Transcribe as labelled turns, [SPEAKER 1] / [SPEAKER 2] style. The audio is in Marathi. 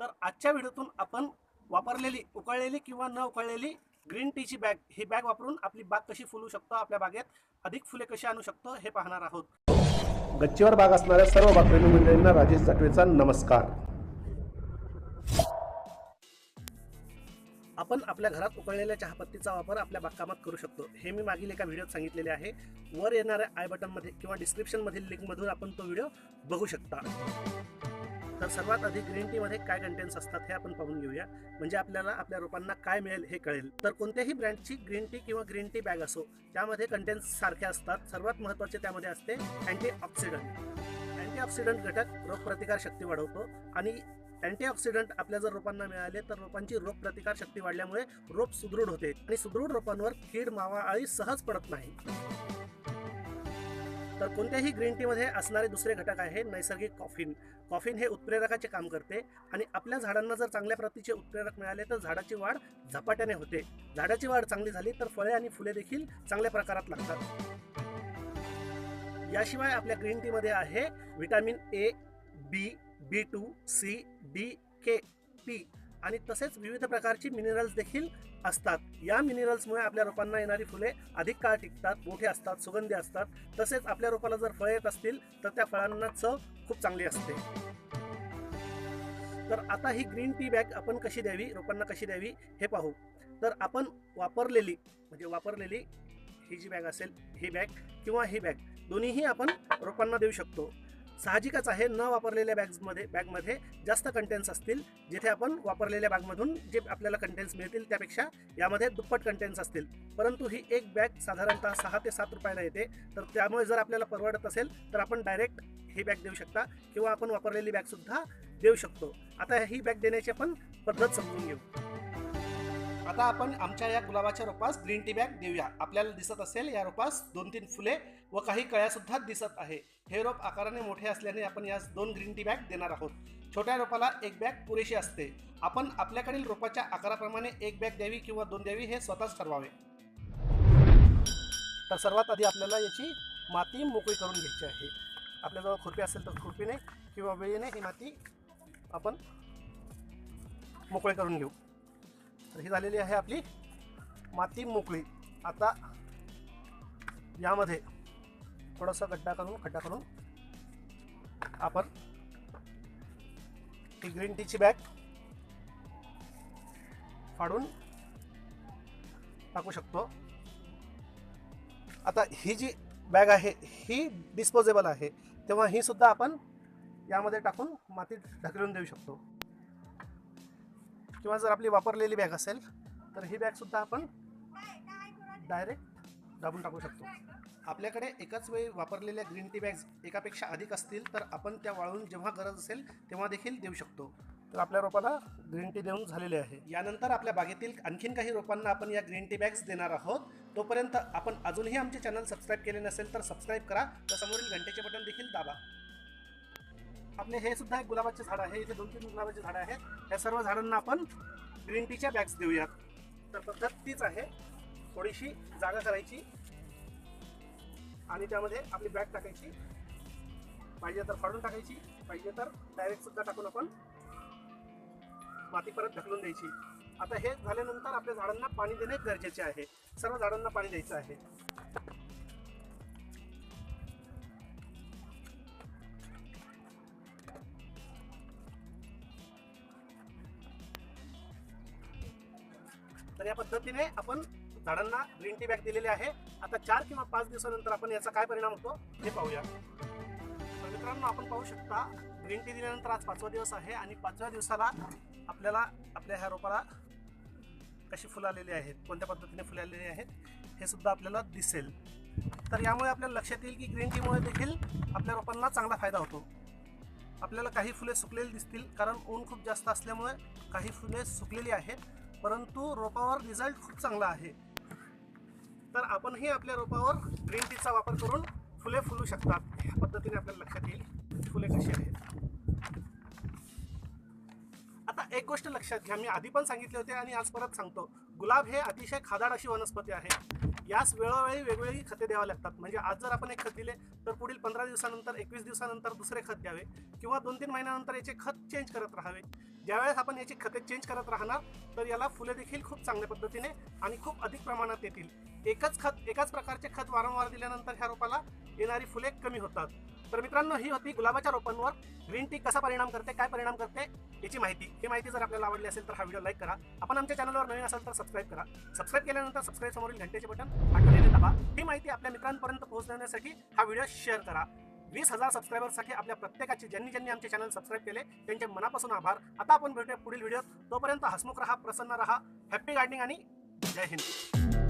[SPEAKER 1] तर आजच्या व्हिडिओतून आपण वापरलेली उकळलेली किंवा न उकळलेली ग्रीन टीची बॅग ही बॅग वापरून आपली बाग कशी फुलू शकतो आपल्या बागेत अधिक फुले कशी आणू शकतो हे पाहणार आहोत.
[SPEAKER 2] गच्चीवर बाग असणाऱ्या सर्व बागप्रेमी मंडळींना राजेश जाटवेचा नमस्कार.
[SPEAKER 1] आपण आपल्या घरात उकळलेल्या चहापत्तीचा वापर आपल्या बागकामात करू शकतो. हे मी मागील एका व्हिडिओत सांगितलेले आहे. वर येणाऱ्या आय बटनमध्ये किंवा डिस्क्रिप्शनमधील लिंकमधून आपण तो व्हिडिओ बघू शकता. तर सर्वात आधी ग्रीन टी मध्ये काय कंटेंट्स असतात हे आपण पाहून घेऊया. म्हणजे आपल्याला आपल्या रोपांना काय मिळेल हे कळेल. तर कोणत्याही ब्रँडची ग्रीन टी किंवा ग्रीन टी बॅग असो त्यामध्ये कंटेंट्स सारखे असतात. सर्वात महत्त्वाचे त्यामध्ये असते अँटीऑक्सिडंट अँटीऑक्सिडंट घटक रोगप्रतिकार शक्ती वाढवतो आणि अँटीऑक्सिडंट आपल्या जर रोपांना मिळाले तर रोपांची रोगप्रतिकार शक्ती वाढल्यामुळे रोप सुदृढ होते आणि सुदृढ रोपांवर कीड मावा आळी सहज पडत नाही. तर कोणत्याही ग्रीन टीमध्ये असणारे दुसरे घटक आहे नैसर्गिक कॉफिन. कॉफिन हे उत्प्रेरकाचे काम करते आणि आपल्या झाडांना जर चांगल्या प्रतीचे उत्प्रेरक मिळाले तर झाडाची वाढ झपाट्याने होते. झाडाची वाढ चांगली झाली तर फळे आणि फुले देखील चांगल्या प्रकारात लागतात. याशिवाय आपल्या ग्रीन टीमध्ये आहे vitamin A B B two C D K P. आणि तसेच विविध प्रकारची मिनरल्स देखील असतात. या मिनरल्समुळे आपल्या रोपांना येणारी फुले अधिक काळ टिकतात मोठे असतात सुगंधी असतात. तसेच आपल्या रोपाला जर फळं येत असतील तर त्या फळांना चव खूप चांगली असते. तर आता ही ग्रीन टी बॅग आपण कशी द्यावी रोपांना कशी द्यावी हे पाहू. तर आपण वापरलेली म्हणजे वापरलेली ही जी बॅग असेल ही बॅग किंवा ही बॅग दोन्हीही आपण रोपांना देऊ शकतो. साहजिकच आहे न वापरलेल्या बॅग्समध्ये बॅगमध्ये जास्त कंटेंट्स असतील जिथे आपण वापरलेल्या बॅगमधून जे आपल्याला कंटेंट्स मिळतील त्यापेक्षा यामध्ये दुप्पट कंटेंट्स असतील. परंतु ही एक बॅग साधारणतः सहा ते सात रुपयाला येते. तर त्यामुळे जर आपल्याला परवडत असेल तर आपण डायरेक्ट ही बॅग देऊ शकता किंवा आपण वापरलेली बॅगसुद्धा देऊ शकतो. आता ही बॅग देण्याची आपण पद्धत समजून घेऊ. आता आपण आमच्या या गुलाबाच्या रोपास ग्रीन टी बॅग देऊया. आपल्याला दिसत असेल या रोपास दोन तीन फुले व काही कळ्या सुद्धा दिसत आहे. हे रोप आकाराने मोठे असल्याने आपण यास दोन ग्रीन टी बॅग देणार आहोत. छोट्या रोपाला एक बॅग पुरेशी असते. आपण आपल्याकडील रोपाच्या आकाराप्रमाणे एक बॅग द्यावी किंवा दोन द्यावी हे स्वतःच ठरवावे. तर सर्वात आधी आपल्याला याची माती मोकळी करून घ्यायची आहे. आपल्याजवळ खुरपी असेल तर खुरपीने किंवा वेळीने ही माती आपण मोकळी करून घेऊ. तर ही झालेली आहे आपली माती मोकळी. आता यामध्ये थोडासा गड्डा करून खड्डा करून आपण ती ग्रीन टीची बॅग फाडून टाकू शकतो. आता ही जी बॅग आहे ही डिस्पोजेबल आहे तेव्हा ही सुद्धा आपण यामध्ये टाकून माती ढकलून देऊ शकतो. किंवा जर आपली वापरलेली बॅग असेल तर ही बॅगसुद्धा आपण डायरेक्ट दाबून टाकू शकतो. आपल्याकडे एकाच वेळी वापरलेल्या ग्रीन टी बॅग्स एकापेक्षा अधिक असतील तर आपण त्या वाळून जेव्हा गरज असेल तेव्हा देखील देऊ शकतो. तर आपल्या रोपाला ग्रीन टी देऊन झालेले आहे. यानंतर आपल्या बागेतील आणखीन काही रोपांना आपण या ग्रीन टी बॅग्स देणार आहोत. तोपर्यंत आपण अजूनही आमचे चॅनल सबस्क्राईब केले नसेल तर सबस्क्राईब करा. तर समोरील घंटेचे बटन देखील दाबा. आपले हे सुद्धा एक गुलाबाचे झाड आहे इथे दोन तीन गुलाबाचे झाडं आहेत. ह्या सर्व झाडांना आपण ग्रीन टीच्या बॅग्स देऊयात. तर पद्धत तीच आहे. थोडीशी जागा करायची आणि त्यामध्ये आपली बॅग टाकायची. पाहिजे तर फाडून टाकायची पाहिजे तर डायरेक्ट सुद्धा टाकून आपण माती परत ढकलून द्यायची. आता हे झाल्यानंतर आपल्या झाडांना पाणी देणे गरजेचे आहे. सर्व झाडांना पाणी द्यायचं आहे. या पद्धतीने आपण झाडांना ग्रीन टी बॅग दिलेली आहे. आता चार किंवा पाच दिवसानंतर आपण याचा काय परिणाम होतो हे पाहूया. तर मित्रांनो आपण पाहू शकता ग्रीन टी दिल्यानंतर आज पाचवा दिवस आहे आणि पाचव्या दिवसाला आपल्याला आपल्या ह्या रोपाला कशी फुलं आलेली आहेत कोणत्या पद्धतीने फुले आलेली आहेत हे सुद्धा आपल्याला दिसेल. तर यामुळे आपल्याला लक्षात येईल की ग्रीन टीमुळे देखील आपल्या रोपांना चांगला फायदा होतो. आपल्याला काही फुले सुकलेली दिसतील कारण ऊन खूप जास्त असल्यामुळे काही फुले सुकलेली आहेत. परंतु रोपावर रिझल्ट खूप चांगला आहे. तर आपणही आपल्या रोपावर ग्रीन टीचा वापर करून फुले फुलू शकतात. ह्या पद्धतीने आपल्याला लक्षात येईल फुले कशी आहेत. आता एक गोष्ट लक्षात घ्या. मी आधी पण सांगितले होते आणि आज परत सांगतो. गुलाब हे अतिशय खादाड अशी वनस्पती आहे. यास वेळोवेळी वेगवेगळी खते द्यावी लागतात. म्हणजे आज जर आपण एक खत दिले तर पुढील पंधरा दिवसानंतर एकवीस दिवसानंतर दुसरे खत द्यावे किंवा दोन तीन महिन्यानंतर याचे खत चेंज करत राहावे. ज्यावेळेस आपण याची खते चेंज करत राहणार तर याला फुले देखील खूप चांगल्या पद्धतीने आणि खूप अधिक प्रमाणात येतील. एकच खत एकाच प्रकारचे खत वारंवार दिल्यानंतर ह्या रोपाला येणारी फुले कमी होतात. तर मित्रांनो ही होती गुलाबाच्या रोपांवर ग्रीन टी कसा परिणाम करते काय परिणाम करते याची माहिती. ही माहिती जर आपल्याला आवडली असेल तर हा व्हिडिओ लाईक करा. आपण आमच्या चॅनलवर नवीन असाल तर सबस्क्राईब करा. सबस्क्राईब केल्यानंतर सबस्क्राईब समोरील घंटेचे बटन आठवलेले दाबा. ही माहिती आपल्या मित्रांपर्यंत पोहोचवण्यासाठी हा व्हिडिओ शेअर करा. वीस हजार सबस्क्रायबरसाठी आपल्या प्रत्येकाचे ज्यांनी ज्यांनी आमचे चॅनल सबस्क्राईब केले त्यांचे मनापासून आभार. आता आपण भेटूया पुढील व्हिडिओत तोपर्यंत हसमुख रहा प्रसन्न रहा. हॅप्पी गार्डनिंग आणि जय हिंद.